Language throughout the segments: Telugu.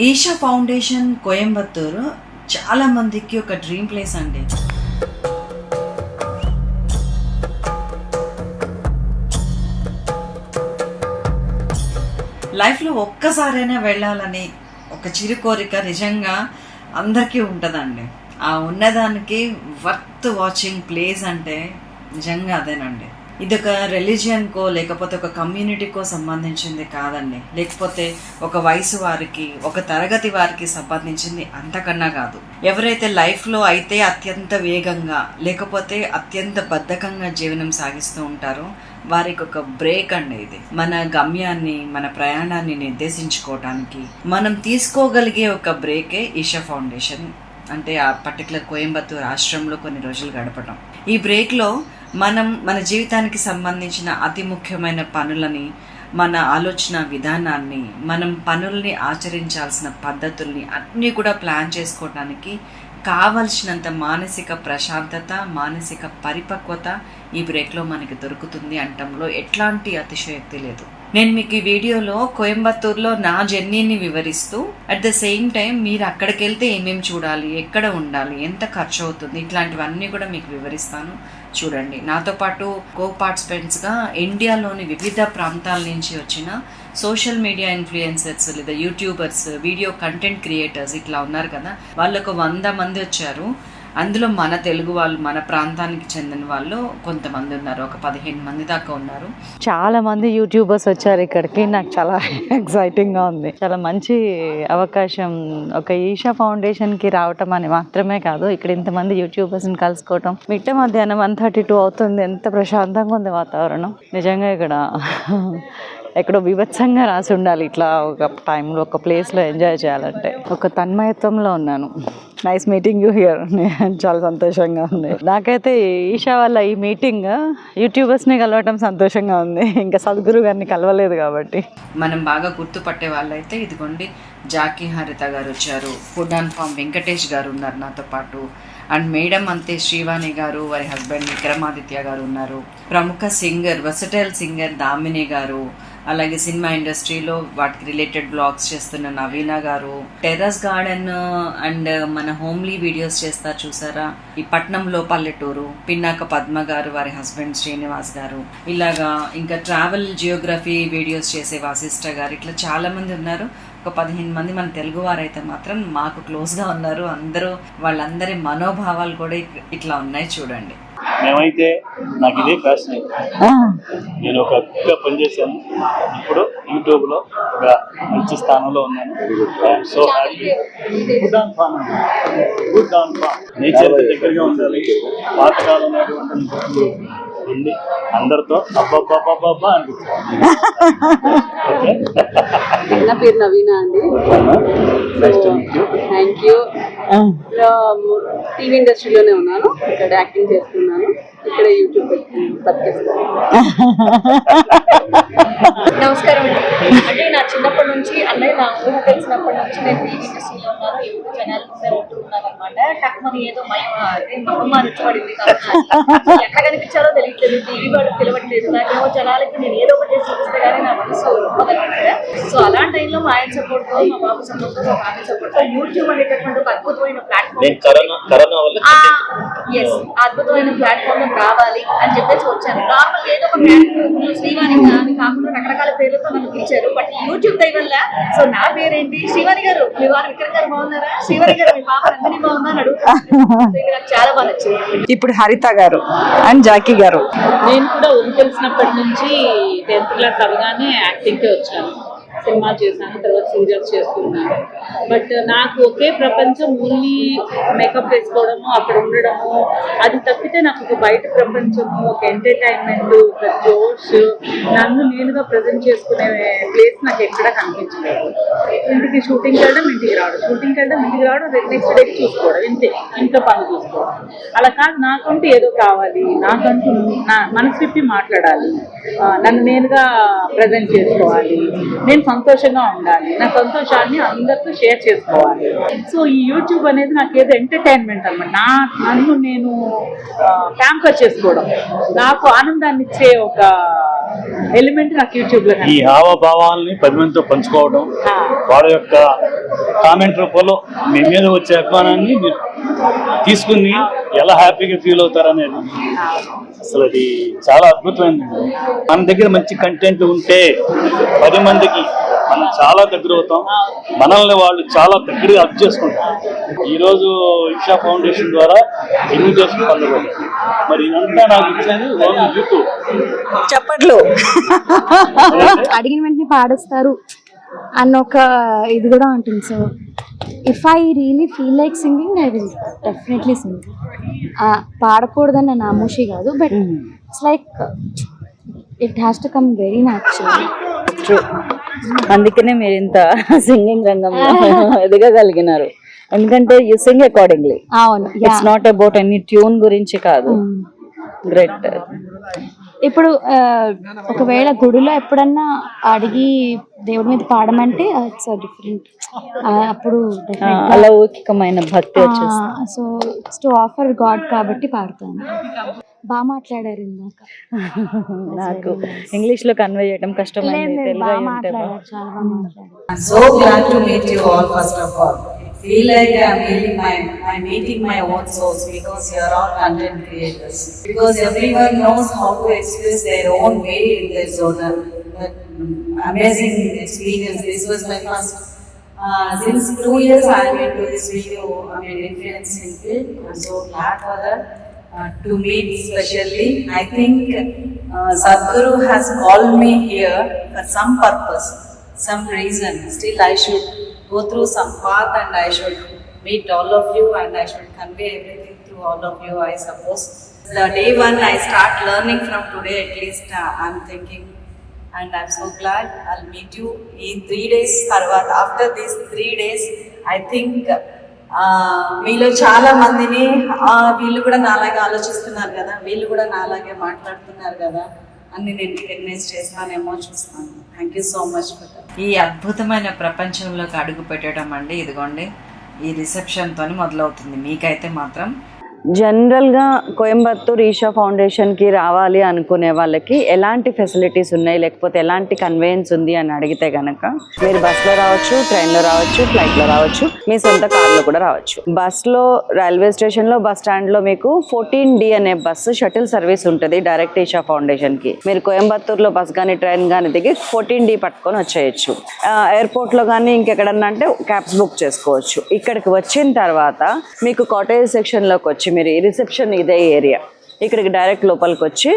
ఈషా ఫౌండేషన్ కోయంబత్తూరు చాలా మందికి ఒక డ్రీమ్ ప్లేస్ అండి. లైఫ్లో ఒక్కసారైనా వెళ్ళాలని ఒక చిరు కోరిక నిజంగా అందరికీ ఉంటుందండి. ఆ ఉన్నదానికి వర్త్ వాచింగ్ ప్లేస్ అంటే నిజంగా అదేనండి. ఇది ఒక రిలీజియన్కో లేకపోతే ఒక కమ్యూనిటీకో సంబంధించింది కాదండి. లేకపోతే ఒక వయసు వారికి ఒక తరగతి వారికి సంబంధించింది అంతకన్నా కాదు. ఎవరైతే లైఫ్లో అయితే అత్యంత వేగంగా లేకపోతే అత్యంత బద్ధకంగా జీవనం సాగిస్తూ ఉంటారో వారికి ఒక బ్రేక్ అండి ఇది. మన గమ్యాన్ని మన ప్రయాణాన్ని నిర్దేశించుకోవడానికి మనం తీసుకోగలిగే ఒక బ్రేకే ఈషా ఫౌండేషన్. అంటే ఆ పర్టికులర్ కోయంబత్తూర్ ఆశ్రమంలో కొన్ని రోజులు గడపడం ఈ బ్రేక్లో మనం మన జీవితానికి సంబంధించిన అతి ముఖ్యమైన పనులని మన ఆలోచన విధానాన్ని మనం పనుల్ని ఆచరించాల్సిన పద్ధతుల్ని అన్నీ కూడా ప్లాన్ చేసుకోవడానికి కావలసినంత మానసిక ప్రశాంతత మానసిక పరిపక్వత ఈ బ్రేక్లో మనకి దొరుకుతుంది అంటంలో ఎట్లాంటి అతిశయోక్తి లేదు. నేను మీకు ఈ వీడియోలో కోయంబత్తూర్లో నా జర్నీని వివరిస్తూ అట్ ద సేమ్ టైం మీరు అక్కడికి వెళ్తే ఏమేమి చూడాలి ఎక్కడ ఉండాలి ఎంత ఖర్చు అవుతుంది ఇట్లాంటివన్నీ కూడా మీకు వివరిస్తాను. చూడండి. నాతో పాటు కో పార్టిసిపెంట్స్గా ఇండియాలోని వివిధ ప్రాంతాల నుంచి వచ్చిన సోషల్ మీడియా ఇన్ఫ్లుయెన్సర్స్ లేదా యూట్యూబర్స్ వీడియో కంటెంట్ క్రియేటర్స్ ఇట్లా ఉన్నారు కదా. వాళ్ళు ఒక వంద మంది వచ్చారు. అందులో మన తెలుగు వాళ్ళు మన ప్రాంతానికి చెందిన వాళ్ళు కొంతమంది ఉన్నారు. ఒక పదిహేను మంది దాకా ఉన్నారు. చాలా మంది యూట్యూబర్స్ వచ్చారు ఇక్కడికి. నాకు చాలా ఎక్సైటింగ్గా ఉంది. చాలా మంచి అవకాశం. ఒక ఈషా ఫౌండేషన్కి రావటం అని మాత్రమే కాదు ఇక్కడ ఇంతమంది యూట్యూబర్స్ని కలుసుకోవటం. మిట్ట మధ్యాహ్నం వన్ థర్టీ టూ అవుతుంది. ఎంత ప్రశాంతంగా ఉంది వాతావరణం. నిజంగా ఇక్కడ ఎక్కడో వివత్సంగా రాసి ఉండాలి. ఇట్లా ఒక టైంలో ఒక ప్లేస్లో ఎంజాయ్ చేయాలంటే. ఒక తన్మయత్వంలో ఉన్నాను. నైస్ మీటింగ్ యూ హియర్ చాలా సంతోషంగా ఉంది. నాకైతే ఈషా వాళ్ళ ఈ మీటింగ్ యూట్యూబర్స్ని కలవటం సంతోషంగా ఉంది. ఇంకా సద్గురు గారిని కలవలేదు కాబట్టి. మనం బాగా గుర్తుపట్టే వాళ్ళైతే ఇదిగోండి జాకీ హరిత గారు వచ్చారు. ఫుడ్ అండ్ ఫామ్ వెంకటేష్ గారు ఉన్నారు నాతో పాటు. అండ్ మేడం అంతే శ్రీవాణి గారు వారి హస్బెండ్ విక్రమాదిత్య గారు ఉన్నారు. ప్రముఖ సింగర్ వెసటైల్ సింగర్ దామిని గారు. అలాగే సినిమా ఇండస్ట్రీలో వాటికి రిలేటెడ్ బ్లాగ్స్ చేస్తున్న నవీన గారు. టెర్రస్ గార్డెన్ అండ్ మన హోమ్లీ వీడియోస్ చేస్తారు చూసారా? ఈ పట్నంలో పల్లెటూరు పిన్నాక పద్మ గారు వారి హస్బెండ్ శ్రీనివాస్ గారు. ఇలాగా ఇంకా ట్రావెల్ జియోగ్రఫీ వీడియోస్ చేసే వాసిష్ట గారు. ఇట్లా చాలా మంది ఉన్నారు. ఒక పదిహేను మంది మన తెలుగు వారైతే మాత్రం మాకు క్లోజ్గా ఉన్నారు. అందరూ వాళ్ళందరి మనోభావాలు కూడా ఇట్లా ఉన్నాయి చూడండి. మేమైతే నాకు ఇదే ఫ్యాషన్ నేను ఒక కుక్గా పనిచేశాను ఇప్పుడు యూట్యూబ్లో ఒక మంచి స్థానంలో ఉన్నాను. So happy good on farm good on farm nature దగ్గరగా ఉండాలి. పాతకాలం నాటి వంటలు ఉండి అందరితో అబ్బబ్బబ్బబ్బా అనిపించాలి ఓకే నా పేరు నవీన అండి. థ్యాంక్ యూ టీవీ ఇండస్ట్రీలోనే ఉన్నాను. ఇక్కడ యాక్టింగ్ చేస్తున్నాను. ఇక్కడ యూట్యూబ్ బతికేస్తాను నమస్కారం అండి. అంటే నా చిన్నప్పటి నుంచి అన్నయ్య నా ఊహ తెలిసినప్పటి నుంచి నేను టీవీ ఇండస్ట్రీలో ఉన్నాను. ఎప్పుడు జనాలు ముందే ఉంటూ ఉన్నాను అనమాట ఏదో ఎట్లా కనిపించాలో తెలియట్లేదు. టీవీ వాడు పిలవట్లేదు. నాకేమో జనాలకి నేను ఏదో ఒకటి చేసి చూపిస్తే కానీ నా మనసు ఒప్పదనమాట సో అలాంటి టైంలో మా ఆయన సపోర్ట్తో మా బాబు సపోర్ట్తో మా ఫ్యామిలీ సపోర్ట్తో యూట్యూబ్ అనేటటువంటి ఒక అద్భుతమైన ప్లాట్ఫామ్ ఎస్ అద్భుతమైన ప్లాట్ఫామ్ రావాలి అని చెప్పేసి వచ్చాను. నార్మల్ ఏదో ఒక ప్లాట్ఫామ్ శ్రీవాణి కాకుండా రకరకాల పేర్లతో నన్ను పిలిచారు. బట్ యూట్యూబ్ దయ వల్ల సో నా పేరేంటి? శ్రీవాణి గారు మీ వారు విక్రమ్ గారు బాగున్నారా? శ్రీవాణి గారు మీ నందిని ఇప్పుడు హరిత గారు అండ్ జాకీ గారు. నేను కూడా ఊరు తెలిసినప్పటి నుంచి టెన్త్ క్లాస్ అవగానే యాక్టింగ్కి వచ్చాను. సినిమా చేశాను తర్వాత సీరియల్స్ చేస్తున్నాను. బట్ నాకు ఒకే ప్రపంచం ఓన్లీ మేకప్ వేసుకోవడము అక్కడ ఉండడము అది తప్పితే నాకు ఒక బయట ప్రపంచము ఒక ఎంటర్టైన్మెంట్ ఒక జోష్ నన్ను నేనుగా ప్రజెంట్ చేసుకునే ప్లేస్ నాకు ఎక్కడ కనిపించలేదు. ఇంటికి షూటింగ్ వెళ్ళడం ఇంటికి రావడం. షూటింగ్ వెళ్ళడం ఇంటికి రావడం నెక్స్ట్ డేకి చూసుకోవడం ఇంతే. ఇంట్లో పని చూసుకోవడం. అలా కాదు నాకంటూ ఏదో కావాలి నాకంటూ నా మనసు విప్పి మాట్లాడాలి. నన్ను నేనుగా ప్రజెంట్ చేసుకోవాలి. నేను సంతోషంగా ఉండాలి. నా సంతోషాన్ని అందరితో షేర్ చేసుకోవాలి. సో ఈ యూట్యూబ్ అనేది నాకు ఏదో ఎంటర్టైన్మెంట్ అనమాట నా నన్ను నేను ప్యాంపర్ చేసుకోవడం. నాకు ఆనందాన్ని ఇచ్చే ఒక ఎలిమెంట్ నాకు యూట్యూబ్లో ఈ హావభావాలని పది మందితో పంచుకోవడం వాళ్ళ యొక్క కామెంట్ రూపంలో మీ మీద వచ్చే అభిమానాన్ని మీరు తీసుకుని ఎలా హ్యాపీగా ఫీల్ అవుతారనేది. అసలు అది చాలా అద్భుతమైనది మన దగ్గర మంచి కంటెంట్ ఉంటే పది మందికి మనం చాలా దగ్గర అవుతాం. మనల్ని వాళ్ళు చాలా దగ్గరగా అర్థం చేసుకుంటాం ఈ రోజు ఇషా ఫౌండేషన్ ద్వారా ఇన్విటేషన్ పొందబడింది మరి ఇదంతా నాకు ఇచ్చేది ఓన్లీ యూట్యూబ్ చెప్పట్లు. అడిగిన వెంటనే పాడేస్తారు. అన్న ఒక ఇది కూడా ఉంటుంది so if I really feel like singing I will definitely sing పాడకూడదన్న నామోషి కాదు but it's like it has to come very natural అందుకనే మీరు ఇంత సింగింగ్ రంగంలో ఎదగగలిగినారు. ఎందుకంటే యు సింగ్ అకార్డింగ్లీ అవును it's not about any tune గురించి కాదు. గ్రేట్ ఇప్పుడు ఒకవేళ గుడిలో ఎప్పుడన్నా అడిగి దేవుడి మీద పాడమంటే ఇట్స్ డిఫరెంట్ అప్పుడు అలౌకికమైన భక్తి వచ్చేస్తుంది. So it's to offer god కాబట్టి పాడతాను. బాగా మాట్లాడారు ఇందాక. నాకు ఇంగ్లీష్లో కన్వే చేయడం. మాట్లాడారు చాలా feel like I'm healing my, I'm meeting my own source because you're all content creators. Because everyone knows how to express their own way in their zona. But mm, amazing experience. This was my first. Uh, since two years I went to this video, I mean influencing field. I'm so glad for that. Uh, to meet specially. I think uh, Sadhguru has called me here for some purpose, some reason. Still, I should go through some path and I should meet all of you and I should convey everything to all of you I suppose the day one I start learning from today at least I'm thinking and I'm so glad I meet you ఈ త్రీ డేస్ తర్వాత. After these three days I think మీలో చాలా మందిని వీళ్ళు కూడా నాలాగే ఆలోచిస్తున్నారు కదా వీళ్ళు కూడా నాలాగే మాట్లాడుతున్నారు కదా అని నేను రికగ్నైజ్ చేస్తానేమో చూస్తాను. థ్యాంక్ యూ సో మచ్ ఈ అద్భుతమైన ప్రపంచంలోకి అడుగు పెట్టడం అండి ఇదిగోండి. ఈ రిసెప్షన్తో మొదలవుతుంది. మీకైతే మాత్రం జనరల్గా కోయంబత్తూర్ ఈషా ఫౌండేషన్కి రావాలి అనుకునే వాళ్ళకి ఎలాంటి ఫెసిలిటీస్ ఉన్నాయి? లేకపోతే ఎలాంటి కన్వేయన్స్ ఉంది అని అడిగితే కనుక మీరు బస్లో రావచ్చు ట్రైన్లో రావచ్చు ఫ్లైట్లో రావచ్చు మీ సొంత కార్లో కూడా రావచ్చు. బస్సులో రైల్వే స్టేషన్లో బస్ స్టాండ్లో మీకు ఫోర్టీన్ డి అనే బస్సు షటిల్ సర్వీస్ ఉంటుంది డైరెక్ట్ ఈషా ఫౌండేషన్కి. మీరు కోయంబత్తూర్లో బస్ కానీ ట్రైన్ కానీ దిగి ఫోర్టీన్ డి పట్టుకొని వచ్చేయచ్చు. ఎయిర్పోర్ట్లో కానీ ఇంకెక్కడన్నా అంటే క్యాబ్స్ బుక్ చేసుకోవచ్చు. ఇక్కడికి వచ్చిన తర్వాత మీకు కాటేజ్ సెక్షన్లోకి వచ్చి మీరు రిసెప్షన్ ఇదే ఏరియా ఇక్కడికి డైరెక్ట్ లోపలికి వచ్చి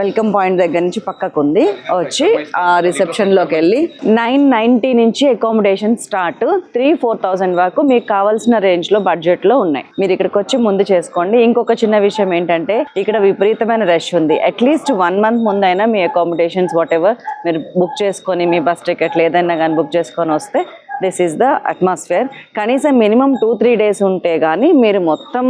వెల్కమ్ పాయింట్ దగ్గర నుంచి పక్కకు ఉంది. వచ్చి ఆ రిసెప్షన్లోకి వెళ్ళి నైన్ నైన్టీ నుంచి accommodation start three four thousand వరకు మీకు కావాల్సిన రేంజ్లో బడ్జెట్లో ఉన్నాయి. మీరు ఇక్కడికి వచ్చి ముందు చేసుకోండి. ఇంకొక చిన్న విషయం ఏంటంటే ఇక్కడ విపరీతమైన రష్ ఉంది. అట్లీస్ట్ వన్ మంత్ ముందైనా మీ అకామిడేషన్స్ వాట్ ఎవర్ మీరు బుక్ చేసుకొని మీ బస్ టికెట్లు ఏదైనా కానీ బుక్ చేసుకొని వస్తే దిస్ ఈస్ ద అట్మాస్ఫియర్. కనీసం మినిమం టూ త్రీ డేస్ ఉంటే కానీ మీరు మొత్తం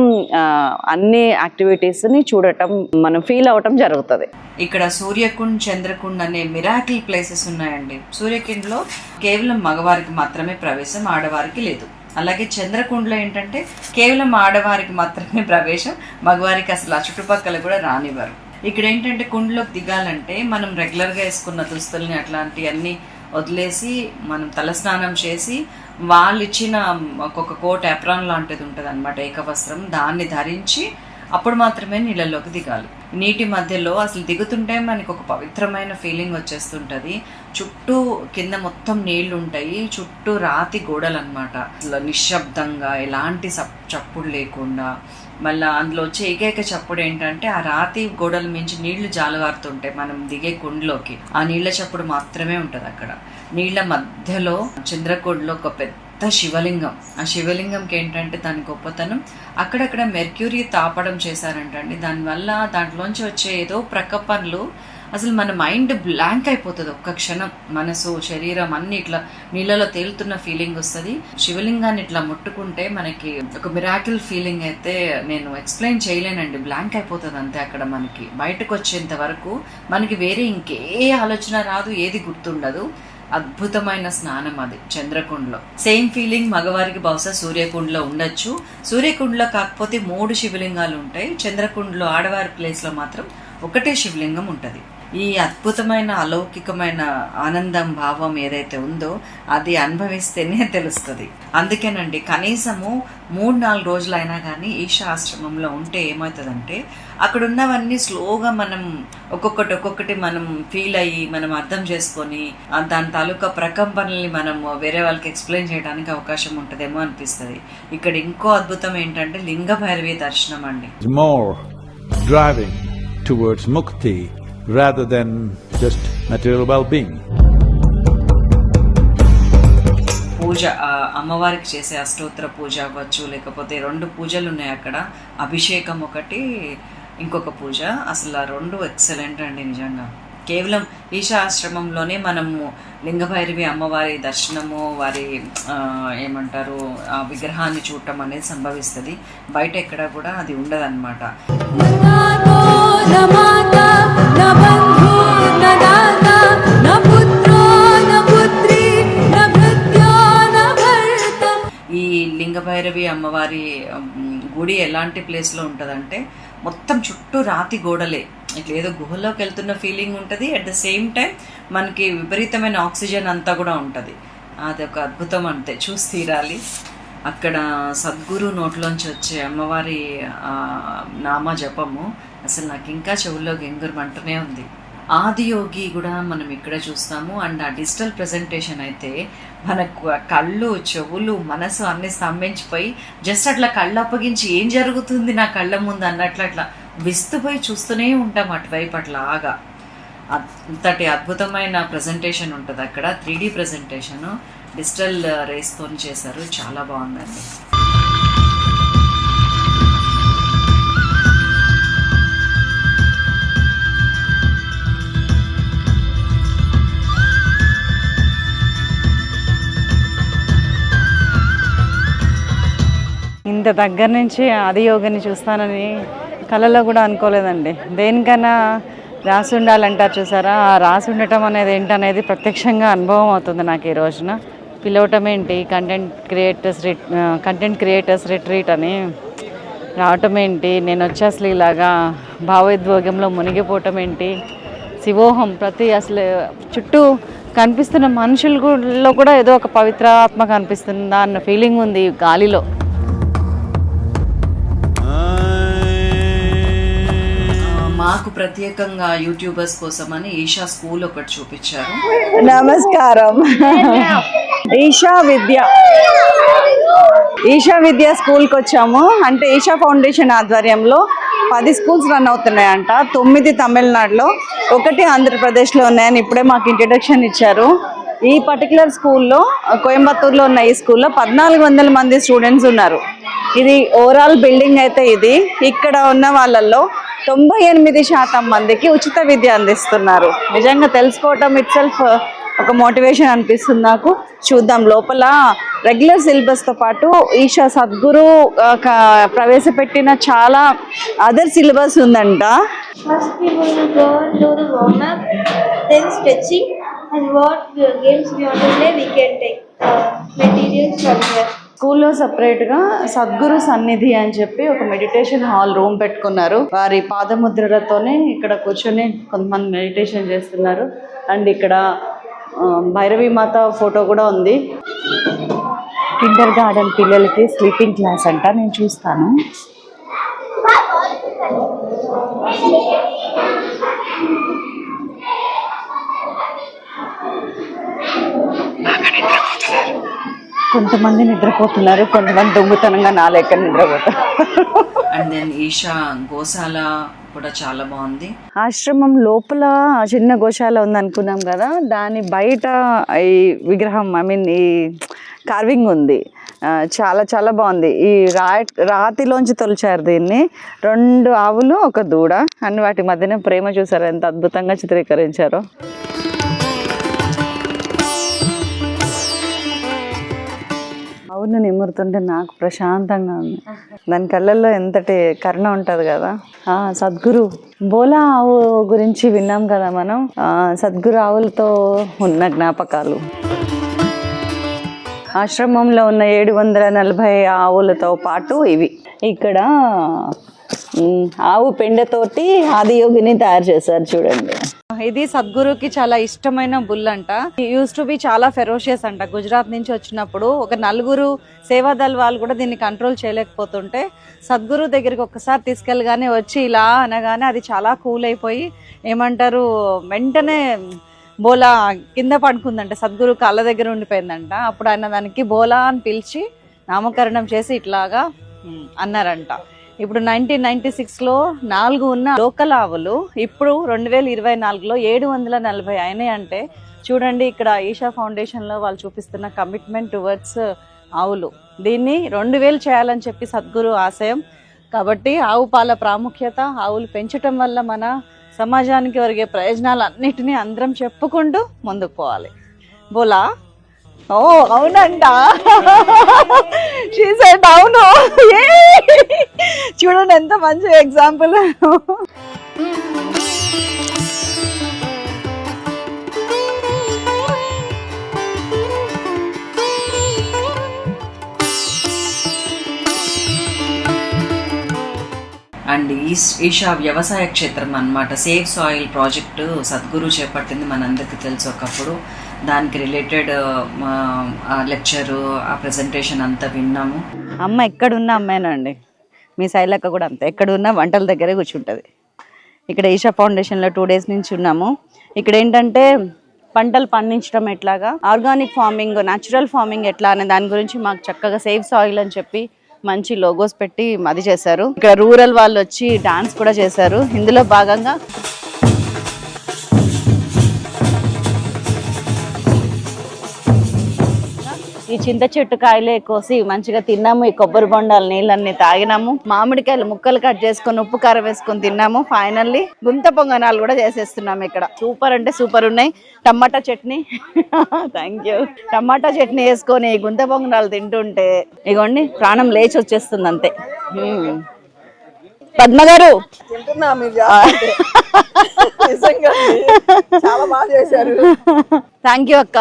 అన్ని యాక్టివిటీస్ని చూడటం మనం ఫీల్ అవటం జరుగుతుంది. ఇక్కడ సూర్యకుండ్ చంద్రకుండ్ అనే మిరాకిల్ ప్లేసెస్ ఉన్నాయండి. సూర్యకుండ్లో కేవలం మగవారికి మాత్రమే ప్రవేశం ఆడవారికి లేదు. అలాగే చంద్రకుండ్లో ఏంటంటే కేవలం ఆడవారికి మాత్రమే ప్రవేశం మగవారికి అసలు ఆ చుట్టుపక్కల కూడా రానివ్వరు. ఇక్కడ ఏంటంటే కుండలోకి దిగాలంటే మనం రెగ్యులర్గా వేసుకున్న దుస్తుల్ని అట్లాంటివన్నీ వదిలేసి మనం తలస్నానం చేసి వాళ్ళు ఇచ్చిన ఒక్కొక్క కోట్ ఎప్రాన్ లాంటిది ఉంటుంది అనమాట ఏకవస్త్రం. దాన్ని ధరించి అప్పుడు మాత్రమే నీళ్ళలోకి దిగాలి. నీటి మధ్యలో అసలు దిగుతుంటే మనకు ఒక పవిత్రమైన ఫీలింగ్ వచ్చేస్తుంటుంది. చుట్టూ కింద మొత్తం నీళ్ళు ఉంటాయి చుట్టూ రాతి గోడలు అనమాట అసలు నిశ్శబ్దంగా ఎలాంటి సప్- చప్పుడు లేకుండా మళ్ళీ అందులో వచ్చే ఏకైక చప్పుడు ఏంటంటే ఆ రాతి గోడల మించి నీళ్ళు జాలుగారుతుంటాయి మనం దిగే కుండ్లోకి ఆ నీళ్ళ చప్పుడు మాత్రమే ఉంటుంది అక్కడ. నీళ్ళ మధ్యలో చంద్రకోడ్లో ఒక పెద్ద శివలింగం. ఆ శివలింగంకి ఏంటంటే దాని గొప్పతనం అక్కడక్కడ మెర్క్యూరీ తాపడం చేశారంటండి. దానివల్ల దాంట్లోంచి వచ్చే ఏదో ప్రకపనలు అసలు మన మైండ్ బ్లాంక్ అయిపోతుంది ఒక్క క్షణం. మనసు శరీరం అన్ని ఇట్లా నీళ్ళలో తేలుతున్న ఫీలింగ్ వస్తుంది. శివలింగాన్ని ఇట్లా ముట్టుకుంటే మనకి ఒక మిరాకిల్ ఫీలింగ్ అయితే నేను ఎక్స్ప్లెయిన్ చేయలేనండి. బ్లాంక్ అయిపోతుంది అంతే అక్కడ మనకి. బయటకు వచ్చేంత వరకు మనకి వేరే ఇంకే ఆలోచన రాదు ఏది గుర్తుండదు. అద్భుతమైన స్నానం అది చంద్రకుండలో. సేమ్ ఫీలింగ్ మగవారికి బహుశా సూర్యకుండలో ఉండొచ్చు. సూర్యకుండలో కాకపోతే మూడు శివలింగాలు ఉంటాయి. చంద్రకుండలో ఆడవారి ప్లేస్లో మాత్రం ఒకటే శివలింగం ఉంటుంది. ఈ అద్భుతమైన అలౌకికమైన ఆనందం భావం ఏదైతే ఉందో అది అనుభవిస్తేనే తెలుస్తుంది. అందుకేనండి కనీసము మూడు నాలుగు రోజులైనా కానీ ఈశా ఆశ్రమంలో ఉంటే ఏమవుతుందంటే అక్కడ ఉన్నవన్నీ స్లోగా మనం ఒక్కొక్కటి ఒక్కొక్కటి మనం ఫీల్ అయ్యి మనం అర్థం చేసుకొని దాని తాలూకా ప్రకంపనల్ని మనం వేరే వాళ్ళకి ఎక్స్ప్లెయిన్ చేయడానికి అవకాశం ఉంటుందేమో అనిపిస్తుంది. ఇక్కడ ఇంకో అద్భుతం ఏంటంటే లింగ భైరవి దర్శనం అండి is rather than just material well-being. పూజ అమ్మవారికి చేసే అష్టోత్తర పూజ అవ్వచ్చు లేకపోతే రెండు పూజలు ఉన్నాయి అక్కడ. అభిషేకం ఒకటి ఇంకొక పూజ. అసలు ఆ రెండు ఎక్సలెంట్ అండి నిజంగా. కేవలం ఈశా ఆశ్రమంలోనే మనము లింగభైరవి అమ్మవారి దర్శనము వారి ఏమంటారు ఆ విగ్రహాన్ని చూడటం అనేది సంభవిస్తుంది. బయట ఎక్కడ కూడా అది ఉండదన్నమాట. ఈ లింగభైరవి అమ్మవారి గుడి ఎలాంటి ప్లేస్లో ఉంటుందంటే మొత్తం చుట్టూ రాతి గోడలే. ఇట్లా ఏదో గుహలోకి వెళ్తున్న ఫీలింగ్ ఉంటుంది. అట్ ద సేమ్ టైం మనకి విపరీతమైన ఆక్సిజన్ అంతా కూడా ఉంటుంది. అది ఒక అద్భుతం అంతే. చూసి తీరాలి. అక్కడ సద్గురు నోట్లోంచి వచ్చే అమ్మవారి నామ జపము అసలు నాకు ఇంకా చెవుల్లో గెంగురమంటూనే ఉంది. ఆదియోగి కూడా మనం ఇక్కడ చూస్తాము. అండ్ ఆ డిజిటల్ ప్రెజెంటేషన్ అయితే మనకు కళ్ళు చెవులు మనసు అన్ని స్తంభించిపోయి జస్ట్ అట్లా కళ్ళు అప్పగించి ఏం జరుగుతుంది నా కళ్ళ ముందు అన్నట్లు అట్లా విస్తుపోయి చూస్తూనే ఉంటాం అటువైపు అట్లాగా. అంతటి అద్భుతమైన ప్రజెంటేషన్ ఉంటుంది అక్కడ. త్రీ డీ ప్రజెంటేషను డిజిటల్ రేస్తో చేశారు. చాలా బాగుందండి. ఇంత దగ్గర నుంచి ఆదియోగిని చూస్తానని కళలో కూడా అనుకోలేదండి. దేనికన్నా రాసి ఉండాలంటారు చూసారా? ఆ రాసి ఉండటం అనేది ఏంటనేది ప్రత్యక్షంగా అనుభవం అవుతుంది నాకు ఈ రోజున. పిలవటం ఏంటి? కంటెంట్ క్రియేటర్స్ రిట్ కంటెంట్ క్రియేటర్స్ రిట్రీట్ అని రావటం ఏంటి? నేను వచ్చి అసలు ఇలాగా భావోద్వేగంలో మునిగిపోవటం ఏంటి? శివోహం ప్రతి అసలు చుట్టూ కనిపిస్తున్న మనుషులలో కూడా ఏదో ఒక పవిత్రాత్మ కనిపిస్తుందా అన్న ఫీలింగ్ ఉంది గాలిలో. మాకు ప్రత్యేకంగా యూట్యూబర్స్ కోసమని ఈషా స్కూల్ ఒకటి చూపించారు. నమస్కారం. ఈషా విద్య. ఈషా విద్యా స్కూల్కి వచ్చాము. అంటే ఈషా ఫౌండేషన్ ఆధ్వర్యంలో పది స్కూల్స్ రన్ అవుతున్నాయంట. తొమ్మిది తమిళనాడులో ఒకటి ఆంధ్రప్రదేశ్లో ఉన్నాయని ఇప్పుడే మాకు ఇంట్రడక్షన్ ఇచ్చారు. ఈ పర్టికులర్ స్కూల్లో కోయంబత్తూరులో ఉన్న ఈ స్కూల్లో పద్నాలుగు వందల మంది స్టూడెంట్స్ ఉన్నారు. ఇది ఓవరాల్ బిల్డింగ్ అయితే ఇది. ఇక్కడ ఉన్న వాళ్ళల్లో తొంభై ఎనిమిది శాతం మందికి ఉచిత విద్య అందిస్తున్నారు. నిజంగా తెలుసుకోవటం ఇట్ సెల్ఫ్ uh, ఒక మోటివేషన్ అనిపిస్తుంది నాకు. చూద్దాం లోపల రెగ్యులర్ సిలబస్తో పాటు ఈషా సద్గురు uh, ప్రవేశపెట్టిన చాలా అదర్ సిలబస్ ఉందంట. First, we will go and do the warm up, then stretching, and what games we want to play, we can take uh, materials from here. స్కూల్లో సపరేట్గా సద్గురు సన్నిధి అని చెప్పి ఒక మెడిటేషన్ హాల్ రూమ్ పెట్టుకున్నారు. వారి పాదముద్రలతోనే ఇక్కడ కూర్చొని కొంతమంది మెడిటేషన్ చేస్తున్నారు. అండ్ ఇక్కడ భైరవి మాత ఫోటో కూడా ఉంది. కిండర్ గార్డెన్ పిల్లలకి స్లీపింగ్ క్లాస్ అంట నేను చూస్తాను. కొంతమంది నిద్రపోతున్నారు కొంతమంది దొంగతనంగా నా లెక్క నిద్రపోతారు. అండ్ దెన్ ఈషా గోశాల కూడా చాలా బాగుంది. ఆశ్రమం లోపల చిన్న గోశాల ఉంది అనుకున్నాం కదా దాని బయట ఈ విగ్రహం ఐ మీన్ ఈ కార్వింగ్ ఉంది. చాలా చాలా బాగుంది. ఈ రా రాతిలోంచి తొలిచారు దీన్ని. రెండు ఆవులు ఒక దూడ. అండ్ వాటి మధ్యన ప్రేమ చూసారు ఎంత అద్భుతంగా చిత్రీకరించారో. అవును నిమురుతుంటే నాకు ప్రశాంతంగా ఉంది. దాని కళ్ళల్లో ఎంతటి కరుణ ఉంటుంది కదా. ఆ సద్గురు. బోలా ఆవు గురించి విన్నాం కదా మనం. సద్గురు ఆవులతో ఉన్న జ్ఞాపకాలు. ఆశ్రమంలో ఉన్న ఏడు వందల నలభై ఆవులతో పాటు ఇవి. ఇక్కడ ఆవు పెండతోటి ఆదియోగిని తయారు చేశారు చూడండి. ఇది సద్గురుకి చాలా ఇష్టమైన బుల్ అంట యూస్ టు బి చాలా ఫెరోషియస్ అంట. గుజరాత్ నుంచి వచ్చినప్పుడు ఒక నలుగురు సేవాదల్ వాళ్ళు కూడా దీన్ని కంట్రోల్ చేయలేకపోతుంటే సద్గురు దగ్గరికి ఒక్కసారి తీసుకెళ్ళగానే వచ్చి ఇలా అనగానే అది చాలా కూల్ అయిపోయి ఏమంటారు వెంటనే బోలా కింద పడుకుందంట. సద్గురు కాళ్ళ దగ్గర ఉండిపోయిందంట. అప్పుడు ఆయన దానికి బోలా అని పిలిచి నామకరణం చేసి ఇట్లాగా అన్నారంట. ఇప్పుడు నైన్టీన్ నైన్టీ సిక్స్లో నాలుగు ఉన్న లోకల్ ఆవులు ఇప్పుడు రెండు వేల ఇరవై నాలుగులో ఏడు వందల నలభై అయినాయి అంటే చూడండి ఇక్కడ ఈషా ఫౌండేషన్లో వాళ్ళు చూపిస్తున్న కమిట్మెంట్ టువర్డ్స్ ఆవులు. దీన్ని రెండు వేలు చేయాలని చెప్పి సద్గురు ఆశయం. కాబట్టి ఆవు పాల ప్రాముఖ్యత ఆవులు పెంచటం వల్ల మన సమాజానికి ఒరిగే ప్రయోజనాలు అన్నిటినీ అందరం చెప్పుకుంటూ ముందుకు పోవాలి. బోలా? ఓ అవునంట. She! చూడండి ఎంత మంచి ఎగ్జాంపుల్ అండ్ ఈస్ ఈషా వ్యవసాయ క్షేత్రం అన్నమాట. సేవ్ సాయిల్ ప్రాజెక్టు సద్గురు చేపట్టింది మనందరికీ తెలుసు ఒకప్పుడు. దానికి రిలేటెడ్ లెక్చరు ఆ ప్రెజెంటేషన్ అంతా విన్నాము. అమ్మ ఎక్కడున్న అమ్మాయినండి మీ శైలక్క కూడా అంతే. ఎక్కడున్నా వంటల దగ్గరే కూర్చుంటుంది. ఇక్కడ ఈషా ఫౌండేషన్లో టూ డేస్ నుంచి ఉన్నాము. ఇక్కడ ఏంటంటే పంటలు పండించడం ఎట్లాగా ఆర్గానిక్ ఫార్మింగ్ న్యాచురల్ ఫార్మింగ్ ఎట్లా అనే దాని గురించి మాకు చక్కగా సేఫ్ సాయిల్ అని చెప్పి మంచి లోగోస్ పెట్టి అది చేశారు. ఇక్కడ రూరల్ వాళ్ళు వచ్చి డాన్స్ కూడా చేశారు. ఇందులో భాగంగా ఈ చింత చెట్టు కాయలే కోసి మంచిగా తిన్నాము. ఈ కొబ్బరి బొండాలు నీళ్ళన్ని తాగినాము. మామిడికాయలు ముక్కలు కట్ చేసుకొని ఉప్పు కారం వేసుకొని తిన్నాము. ఫైనల్లీ గుంత పొంగనాలు కూడా చేసేస్తున్నాము ఇక్కడ. సూపర్ అంటే సూపర్ ఉన్నాయి. Tomato chutney. Thank you tomato chutney వేసుకొని గుంత పొంగనాలు తింటుంటే ఇగోండి ప్రాణం లేచి వచ్చేస్తుంది అంతే. మ్మ్. పద్మ గారు. థ్యాంక్ యూ అక్క.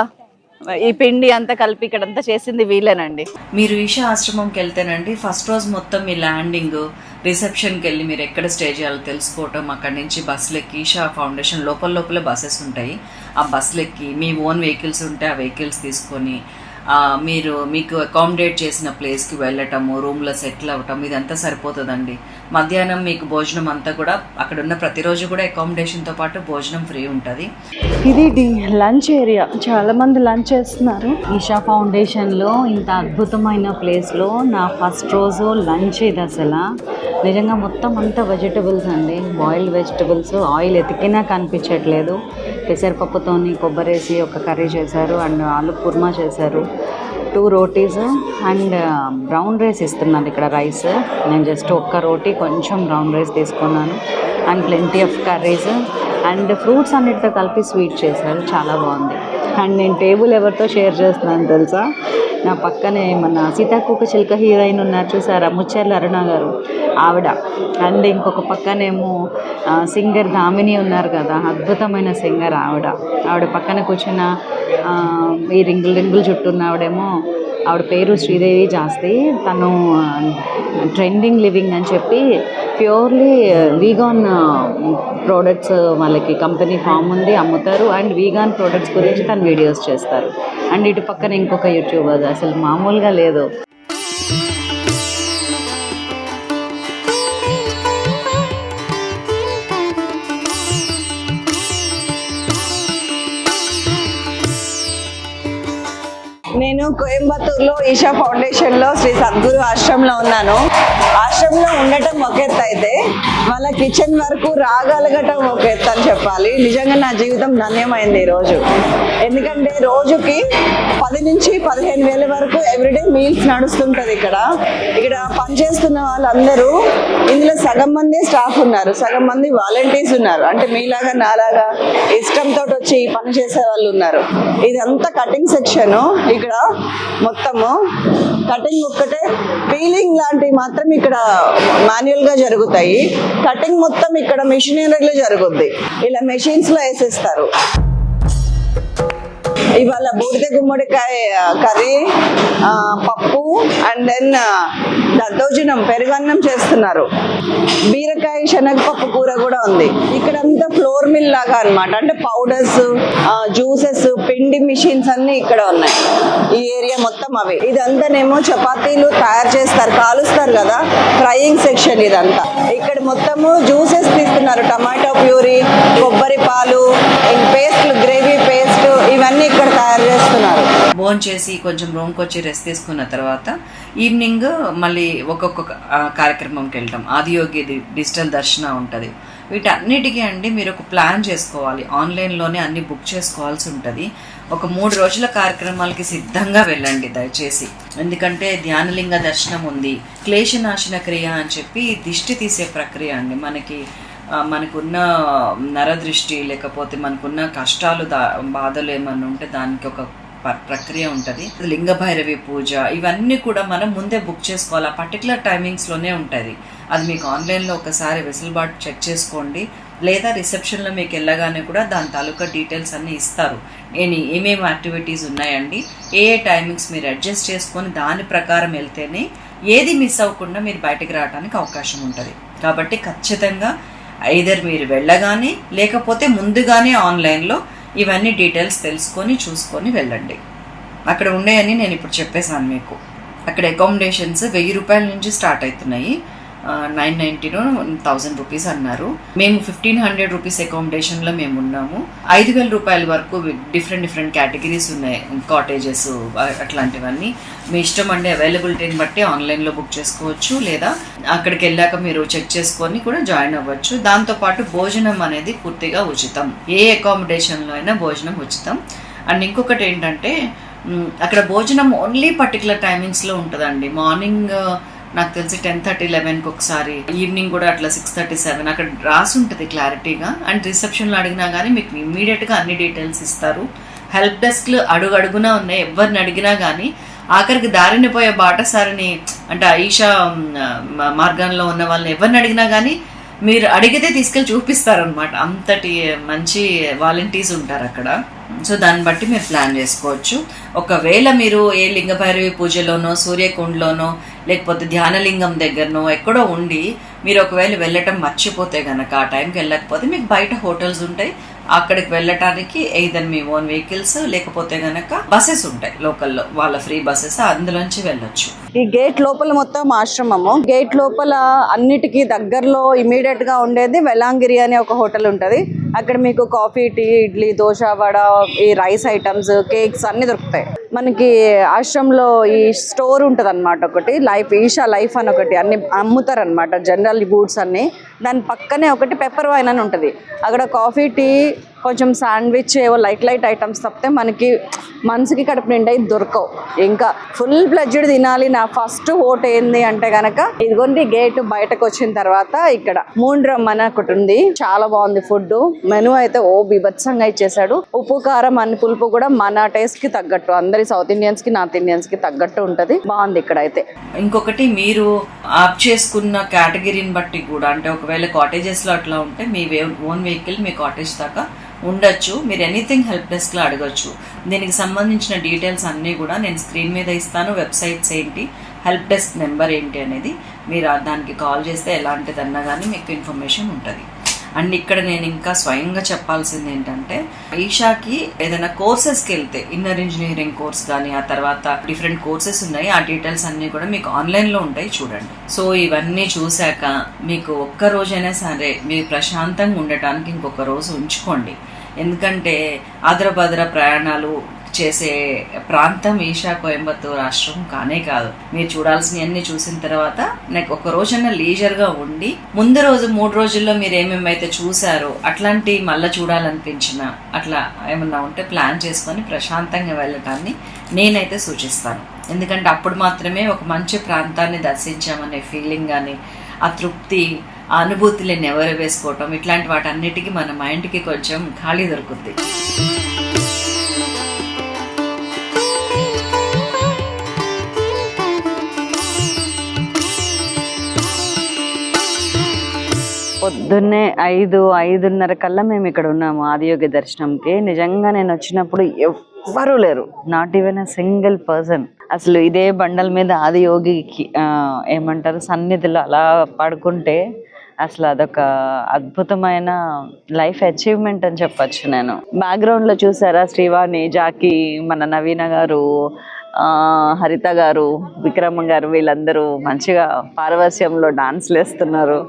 ఈ పిండి అంతా కలిపి ఇక్కడంతా చేసింది వీలేనండి మీరు ఈషా ఆశ్రమంకి వెళ్తేనండి ఫస్ట్ రోజు మొత్తం మీ ల్యాండింగ్ రిసెప్షన్కి వెళ్ళి మీరు ఎక్కడ స్టే చేయాలో తెలుసుకోవటం అక్కడి నుంచి బస్సులు ఎక్కి ఈషా ఫౌండేషన్ లోపల లోపలే బస్సెస్ ఉంటాయి. ఆ బస్సులు ఎక్కి మీ ఓన్ వెహికల్స్ ఉంటే ఆ వెహికల్స్ తీసుకొని మీరు మీకు అకామిడేట్ చేసిన ప్లేస్కి వెళ్ళటము రూమ్లో సెటిల్ అవ్వటం ఇదంతా సరిపోతుందండి. మధ్యాహ్నం మీకు భోజనం అంతా కూడా అక్కడ ఉన్న ప్రతిరోజు కూడా అకామిడేషన్తో పాటు భోజనం ఫ్రీ ఉంటుంది. ఇది లంచ్ ఏరియా. చాలా మంది లంచ్ చేస్తున్నారు. ఈషా ఫౌండేషన్లో ఇంత అద్భుతమైన ప్లేస్లో నా ఫస్ట్ రోజు లంచ్ ఇది అసలు. నిజంగా మొత్తం అంతా వెజిటబుల్స్ అండి. బాయిల్డ్ వెజిటబుల్స్ ఆయిల్ ఎతికినా కనిపించట్లేదు. పెసరపప్పుతోని కొబ్బరేసి ఒక కర్రీ చేశారు అండ్ ఆలు కుర్మా చేశారు. Two rotis and brown rice ఇస్తున్నారు ఇక్కడ రైస్. నేను జస్ట్ ఒక్క రోటీ కొంచెం బ్రౌన్ రైస్ తీసుకున్నాను. And plenty of curries and fruits అన్నిటితో కలిపి స్వీట్ చేశారు. చాలా బాగుంది. అండ్ నేను టేబుల్ ఎవరితో షేర్ చేస్తున్నాను తెలుసా? నా పక్కనే మన సీతాకోక చిలుక హీరోయిన్ ఉన్నారు చూసారా? ముచ్చర్ల అరుణ గారు ఆవిడ. అండ్ ఇంకొక పక్కనేమో సింగర్ దామిని ఉన్నారు కదా? అద్భుతమైన సింగర్ ఆవిడ. ఆవిడ పక్కన కూర్చున్న ఈ రింగులు రింగులు చుట్టూ ఉన్న ఆవిడేమో ఆవిడ పేరు శ్రీదేవి జాస్తి. తను ట్రెండింగ్ లివింగ్ అని చెప్పి ప్యూర్లీ వీగాన్ ప్రోడక్ట్స్ వాళ్ళకి కంపెనీ ఫామ్ ఉంది అమ్ముతారు. అండ్ వీగాన్ ప్రోడక్ట్స్ గురించి తను వీడియోస్ చేస్తారు. అండ్ ఇటు పక్కన ఇంకొక యూట్యూబర్ అసలు మామూలుగా లేదు. నేను కోయంబత్తూర్లో ఈషా ఫౌండేషన్లో శ్రీ సద్గురు ఆశ్రమంలో ఉన్నాను. ఆశ్రమంలో ఉండటం ఒక ఎత్తు అయితే వాళ్ళ కిచెన్ వరకు రాగలగటం ఒక ఎత్తు అని చెప్పాలి. నిజంగా నా జీవితం ధన్యమైంది ఈ రోజు. ఎందుకంటే రోజుకి పది నుంచి పదిహేను వేల వరకు ఎవ్రీడే మీల్స్ నడుస్తుంటుంది ఇక్కడ. ఇక్కడ పనిచేస్తున్న వాళ్ళందరూ ఇందులో సగం మంది స్టాఫ్ ఉన్నారు. సగం మంది వాలంటీర్స్ ఉన్నారు. అంటే మీలాగా నాలాగా ఇష్టంతో వచ్చి పని చేసే వాళ్ళు ఉన్నారు. ఇదంతా కటింగ్ సెక్షన్ ఇక్కడ మొత్తము. కటింగ్ ఒక్కటే. పీలింగ్ లాంటివి మాత్రం ఇక్కడ మాన్యువల్గా జరుగుతాయి. కటింగ్ మొత్తం ఇక్కడ మెషినరీలో జరుగుద్ది. ఇలా మెషిన్స్లో వేసేస్తారు. ఇవాళ బూడిద గుమ్మడికాయ కర్రీ ఆ, పప్పు అండ్ దెన్ దద్దోజనం పెరుగన్నం చేస్తున్నారు. బీరకాయ శనగపప్పు కూర కూడా ఉంది. ఇక్కడ అంతా ఫ్లోర్ మిల్ లాగా అన్నమాట. అంటే పౌడర్స్ జ్యూసెస్ పిండి మిషన్స్ అన్ని ఇక్కడ ఉన్నాయి. ఈ ఏరియా మొత్తం అవి. ఇదంతానేమో చపాతీలు తయారు చేస్తారు కాలుస్తారు కదా. ఫ్రైయింగ్ సెక్షన్ ఇదంతా. ఇక్కడ మొత్తము జ్యూసెస్ తీస్తున్నారు. టమాటో ప్యూరీ కొబ్బరి పాలు పేస్ట్ చేస్తున్నారు భోజనం చేసి కొంచెం రూమ్కి వచ్చి రెస్ట్ తీసుకున్న తర్వాత ఈవినింగ్ మళ్ళీ ఒక్కొక్క కార్యక్రమంకి వెళ్తాం. ఆదియోగి డిజిటల్ దర్శన ఉంటుంది. వీటన్నిటికీ అండి మీరు ఒక ప్లాన్ చేసుకోవాలి. ఆన్లైన్లోనే అన్ని బుక్ చేసుకోవాల్సి ఉంటుంది. ఒక మూడు రోజుల కార్యక్రమాలకి సిద్ధంగా వెళ్ళండి దయచేసి. ఎందుకంటే ధ్యానలింగ దర్శనం ఉంది. క్లేశనాశన క్రియ అని చెప్పి దిష్టి తీసే ప్రక్రియ అండి. మనకి మనకున్న నరదృష్టి లేకపోతే మనకున్న కష్టాలు దా బాధలు ఏమన్నా ఉంటే దానికి ఒక ప్రక్రియ ఉంటుంది. లింగభైరవి పూజ ఇవన్నీ కూడా మనం ముందే బుక్ చేసుకోవాలి. ఆ పర్టికులర్ టైమింగ్స్లోనే ఉంటుంది. అది మీకు ఆన్లైన్లో ఒకసారి వెసులుబాటు చెక్ చేసుకోండి. లేదా రిసెప్షన్లో మీకు వెళ్ళగానే కూడా దాని తాలూకా డీటెయిల్స్ అన్నీ ఇస్తారు. నేను ఏమేమి యాక్టివిటీస్ ఉన్నాయండి? ఏ ఏ టైమింగ్స్ మీరు అడ్జస్ట్ చేసుకొని దాని ప్రకారం వెళ్తేనే ఏది మిస్ అవ్వకుండా మీరు బయటకు రావడానికి అవకాశం ఉంటుంది. కాబట్టి ఖచ్చితంగా ఐదర్ మీరు వెళ్ళగానే లేకపోతే ముందుగానే ఆన్లైన్లో ఇవన్నీ డీటెయిల్స్ తెలుసుకొని చూసుకొని వెళ్ళండి. అక్కడ ఉండేయని నేను ఇప్పుడు చెప్పేశాను మీకు. అక్కడ అకామిడేషన్స్ వెయ్యి రూపాయల నుంచి స్టార్ట్ అవుతున్నాయి. నైన్ నైన్టీను థౌజండ్ రూపీస్ అన్నారు. మేము ఫిఫ్టీన్ హండ్రెడ్ రూపీస్ అకామిడేషన్లో మేము ఉన్నాము. ఐదు వేల రూపాయల వరకు డిఫరెంట్ డిఫరెంట్ కేటగిరీస్ ఉన్నాయి. కాటేజెస్ అట్లాంటివన్నీ. మీ ఇష్టం అండి అవైలబిలిటీని బట్టి ఆన్లైన్లో బుక్ చేసుకోవచ్చు లేదా అక్కడికి వెళ్ళాక మీరు చెక్ చేసుకొని కూడా జాయిన్ అవ్వచ్చు. దాంతోపాటు భోజనం అనేది పూర్తిగా ఉచితం. ఏ అకామిడేషన్లో అయినా భోజనం ఉచితం. అండ్ ఇంకొకటి ఏంటంటే అక్కడ భోజనం ఓన్లీ పర్టికులర్ టైమింగ్స్లో ఉంటుందండి. మార్నింగ్ నాకు తెలిసి టెన్ థర్టీ లెవెన్కి ఒకసారి ఈవినింగ్ కూడా అట్లా సిక్స్ థర్టీ సెవెన్ అక్కడ రాసి ఉంటుంది క్లారిటీగా. అండ్ రిసెప్షన్లో అడిగినా కానీ మీకు ఇమీడియట్గా అన్ని డీటెయిల్స్ ఇస్తారు. హెల్ప్ డెస్క్లు అడుగు అడుగునా ఉన్నాయి ఎవరిని అడిగినా కానీ ఆఖరికి దారిని పోయే బాటసారిని అంటే ఐషా మార్గంలో ఉన్న వాళ్ళని ఎవరిని అడిగినా కానీ మీరు అడిగితే తీసుకెళ్ళి చూపిస్తారనమాట అంతటి మంచి వాలంటీర్స్ ఉంటారు అక్కడ. సో దాన్ని బట్టి మీరు ప్లాన్ చేసుకోవచ్చు. ఒకవేళ మీరు ఏ లింగభైరవి పూజలోనో సూర్యకుండలోనో లేకపోతే ధ్యానలింగం దగ్గరనో ఎక్కడో ఉండి మీరు ఒకవేళ వెళ్ళటం మర్చిపోతే గనక ఆ టైంకి వెళ్ళకపోతే మీకు బయట హోటల్స్ ఉంటాయి. అక్కడికి వెళ్ళటానికి ఎయిదర్ మీ ఓన్ వెహికల్స్ లేకపోతే గనక బస్సెస్ ఉంటాయి లోకల్లో. వాళ్ళ ఫ్రీ బస్సెస్ అందులోంచి వెళ్ళొచ్చు. ఈ గేట్ లోపల మొత్తం ఆశ్రమము. గేట్ లోపల అన్నిటికీ దగ్గరలో ఇమీడియట్గా ఉండేది వెలాంగిరి అనే ఒక హోటల్ ఉంటుంది. అక్కడ మీకు కాఫీ టీ ఇడ్లీ దోశ వడ ఈ రైస్ ఐటమ్స్ కేక్స్ అన్ని దొరుకుతాయి. మనకి ఆశ్రమంలో ఈ స్టోర్ ఉంటుంది అనమాట ఒకటి. లైఫ్ ఈషా లైఫ్ అని ఒకటి. అన్ని అమ్ముతారు అనమాట జనరల్ గూడ్స్ అన్ని. దాని పక్కనే ఒకటి పెప్పర్ వైన్ అని ఉంటుంది. అక్కడ కాఫీ టీ it. కొంచెం శాండ్విచ్ ఏవో లైట్ లైట్ ఐటమ్స్ తప్పితే మనకి మనసుకి కడుపు నిండా దొరకవు. ఇంకా ఫుల్ ప్లెడ్జ్డ్ తినాలి. నా ఫస్ట్ ఓట్ ఏంది అంటే గనక ఇదిగోండి గేట్ బయటకు వచ్చిన తర్వాత ఇక్కడ మూండ్రమ్ అని ఒకటి ఉంది. చాలా బాగుంది ఫుడ్ మెను అయితే ఓ బీభత్సంగా ఇచ్చేసాడు ఉప్పు కారం అన్ని పులుపు కూడా మన టేస్ట్కి తగ్గట్టు అందరి సౌత్ ఇండియన్స్కి నార్త్ ఇండియన్స్కి తగ్గట్టు ఉంటది. బాగుంది ఇక్కడ అయితే ఇంకొకటి మీరు ఆప్ చేసుకున్న కేటగిరీని బట్టి కూడా అంటే ఒకవేళ కాటేజెస్లో అట్లా ఉంటే మీ ఓన్ వెహికల్ మీ కాటేజ్ దాకా ఉండొచ్చు. మీరు ఎనీథింగ్ హెల్ప్ డెస్క్లో అడగచ్చు. దీనికి సంబంధించిన డీటెయిల్స్ అన్నీ కూడా నేను స్క్రీన్ మీద ఇస్తాను. వెబ్సైట్స్ ఏంటి? హెల్ప్ డెస్క్ నెంబర్ ఏంటి అనేది మీరు దానికి కాల్ చేస్తే ఎలాంటిదన్నా కానీ మీకు ఇన్ఫర్మేషన్ ఉంటుంది. అండ్ ఇక్కడ నేను ఇంకా స్వయంగా చెప్పాల్సింది ఏంటంటే ఈషాకి ఏదైనా కోర్సెస్కి వెళ్తే ఇన్నర్ ఇంజనీరింగ్ కోర్స్ కానీ ఆ తర్వాత డిఫరెంట్ కోర్సెస్ ఉన్నాయి. ఆ డీటెయిల్స్ అన్నీ కూడా మీకు ఆన్లైన్లో ఉంటాయి చూడండి. సో ఇవన్నీ చూశాక మీకు ఒక్క రోజైనా సరే మీరు ప్రశాంతంగా ఉండటానికి ఇంకొక రోజు ఉంచుకోండి. ఎందుకంటే ఆదరభద్ర ప్రయాణాలు చేసే ప్రాంతం ఈషా కోయంబత్తూర్ రాష్ట్రం కానే కాదు. మీరు చూడాల్సినవన్నీ చూసిన తర్వాత నాకు ఒక రోజన్నా లీజర్గా ఉండి ముందు రోజు మూడు రోజుల్లో మీరు ఏమేమైతే చూసారో అట్లాంటి మళ్ళీ చూడాలనిపించిన అట్లా ఏమన్నా ఉంటే ప్లాన్ చేసుకొని ప్రశాంతంగా వెళ్ళటాన్ని నేనైతే సూచిస్తాను. ఎందుకంటే అప్పుడు మాత్రమే ఒక మంచి ప్రాంతాన్ని దర్శించామనే ఫీలింగ్ కానీ ఆ తృప్తి ఆ అనుభూతులను ఎవరు వేసుకోవటం ఇట్లాంటి వాటన్నిటికీ మన మైండ్కి కొంచెం ఖాళీ దొరుకుద్ది. పొద్దున్నే ఐదు ఐదున్నర కల్లా మేము ఇక్కడ ఉన్నాము ఆదియోగి దర్శనంకి. నిజంగా నేను వచ్చినప్పుడు ఎవ్వరూ లేరు. Not even a single person అసలు ఇదే బండల మీద ఆదియోగికి ఏమంటారు సన్నిధిలో అలా పడుకుంటే అసలు అదొక అద్భుతమైన లైఫ్ అచీవ్మెంట్ అని చెప్పొచ్చు నేను. బ్యాక్గ్రౌండ్లో చూసారా శ్రీవాణి జాకీ మన నవీన గారు హరిత గారు విక్రమ గారు వీళ్ళందరూ మంచిగా పారవస్యంలో డాన్స్లు వేస్తున్నారు.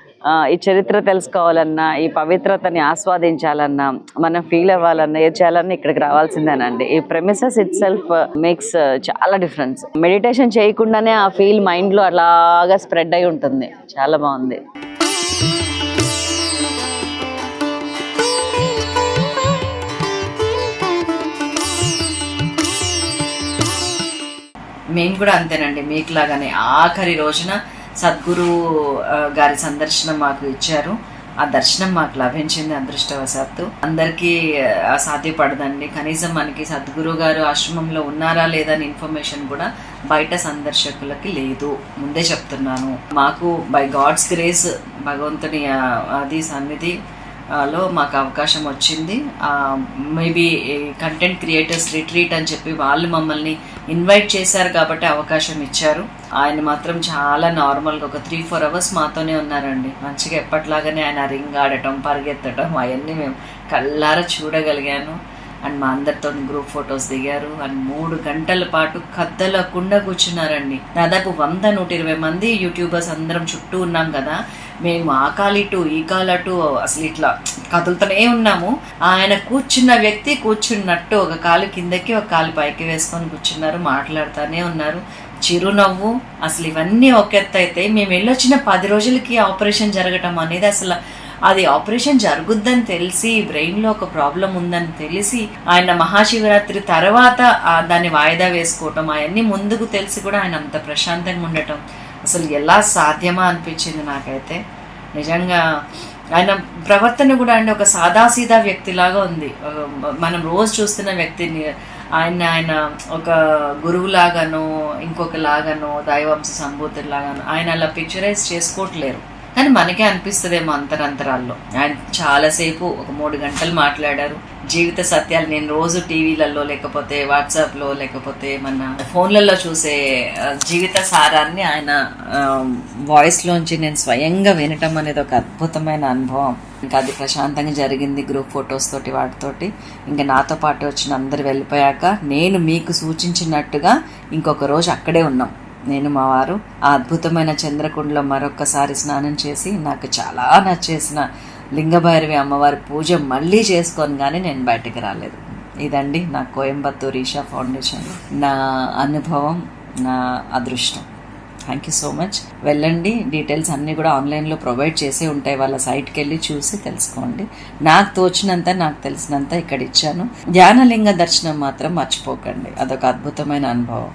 ఈ చరిత్ర తెలుసుకోవాలన్నా ఈ పవిత్రతని ఆస్వాదించాలన్నా మనం ఫీల్ అవ్వాలన్నా ఏది చేయాలన్నా ఇక్కడికి రావాల్సిందేనండి. ఈ ప్రెమిసెస్ ఇట్ సెల్ఫ్ మేక్స్ చాలా డిఫరెన్స్ మెడిటేషన్ చేయకుండానే ఆ ఫీల్ మైండ్లో అలాగా స్ప్రెడ్ అయి ఉంటుంది. చాలా బాగుంది. మేము కూడా అంతేనండి. మీకు లాగానే ఆఖరి రోజున సద్గురు గారి సందర్శనం మాకు ఇచ్చారు. ఆ దర్శనం మాకు లభించింది అదృష్టవశాత్తు. అందరికీ సాధ్యపడదండి. కనీసం మనకి సద్గురు గారు ఆశ్రమంలో ఉన్నారా లేదా అని ఇన్ఫర్మేషన్ కూడా బయట సందర్శకులకి లేదు. ముందే చెప్తున్నాను. మాకు బై గాడ్స్ గ్రేస్ భగవంతుని అది సన్నిధి లో మాకు అవకాశం వచ్చింది. మేబీ కంటెంట్ క్రియేటర్స్ రిట్రీట్ అని చెప్పి వాళ్ళు మమ్మల్ని ఇన్వైట్ చేశారు కాబట్టి అవకాశం ఇచ్చారు. ఆయన మాత్రం చాలా నార్మల్గా ఒక త్రీ ఫోర్ అవర్స్ మాతోనే ఉన్నారండి. మంచిగా ఎప్పట్లాగానే ఆయన రింగ్ ఆడటం పరిగెత్తడం అవన్నీ మేము కళ్ళారా చూడగలిగాను. అండ్ మా అందరితో గ్రూప్ ఫొటోస్ దిగారు. అండ్ మూడు గంటల పాటు కద్దలకుండా కూర్చున్నారండి. దాదాపు వంద నూట ఇరవై మంది యూట్యూబర్స్ అందరం చుట్టూ ఉన్నాం కదా. మేము ఆ కాలిటు ఈ కాలటు అసలు ఇట్లా కదులుతూనే ఉన్నాము. ఆయన కూర్చున్న వ్యక్తి కూర్చున్నట్టు ఒక కాలు కిందకి ఒక కాలు పైకి వేసుకొని కూర్చున్నారు మాట్లాడుతూనే ఉన్నారు. చిరునవ్వు అసలు ఇవన్నీ ఒక ఎత్తు అయితే మేము వెళ్ళొచ్చిన పది రోజులకి ఆపరేషన్ జరగటం అనేది అసలు అది ఆపరేషన్ జరుగుద్దని తెలిసి బ్రెయిన్లో ఒక ప్రాబ్లం ఉందని తెలిసి ఆయన మహాశివరాత్రి తర్వాత దాన్ని వాయిదా వేసుకోవటం అవన్నీ ముందుకు తెలిసి కూడా ఆయన అంత ప్రశాంతంగా ఉండటం అసలు ఎలా సాధ్యమా అనిపించింది నాకైతే. నిజంగా ఆయన ప్రవర్తన కూడా అండి ఒక సాదాసీదా వ్యక్తిలాగా ఉంది. మనం రోజు చూస్తున్న వ్యక్తిని ఆయన ఆయన ఒక గురువు లాగానో ఇంకొక లాగానో దైవంశ సంభూతులు ఆయన అలా పిక్చరైజ్ చేసుకోవట్లేరు. కానీ మనకే అనిపిస్తుందేమో అంతరంతరాల్లో. ఆయన చాలాసేపు ఒక మూడు గంటలు మాట్లాడారు. జీవిత సత్యాలు నేను రోజు టీవీలలో లేకపోతే వాట్సాప్లో లేకపోతే మన ఫోన్లలో చూసే జీవిత సారాన్ని ఆయన వాయిస్లోంచి నేను స్వయంగా వినటం అనేది ఒక అద్భుతమైన అనుభవం. ఇంకా అది ప్రశాంతంగా జరిగింది గ్రూప్ ఫొటోస్ తోటి వాటితోటి. ఇంకా నాతో పాటు వచ్చిన అందరు వెళ్ళిపోయాక నేను మీకు సూచించినట్టుగా ఇంకొక రోజు అక్కడే ఉన్నాం. నేను మా వారు ఆ అద్భుతమైన చంద్రకుండలో మరొక్కసారి స్నానం చేసి నాకు చాలా నచ్చేసిన లింగభైరవి అమ్మవారి పూజ మళ్ళీ చేసుకొని కానీ నేను బయటకు రాలేదు. ఇదండి నా కోయంబత్తూర్ ఈషా ఫౌండేషన్. నా అనుభవం నా అదృష్టం. థ్యాంక్ యూ సో మచ్ వెళ్ళండి. డీటెయిల్స్ అన్నీ కూడా ఆన్లైన్లో ప్రొవైడ్ చేసే ఉంటాయి. వాళ్ళ సైట్కి వెళ్ళి చూసి తెలుసుకోండి. నాకు తోచినంత నాకు తెలిసినంత ఇక్కడ ఇచ్చాను. ధ్యానలింగ దర్శనం మాత్రం మర్చిపోకండి. అదొక అద్భుతమైన అనుభవం.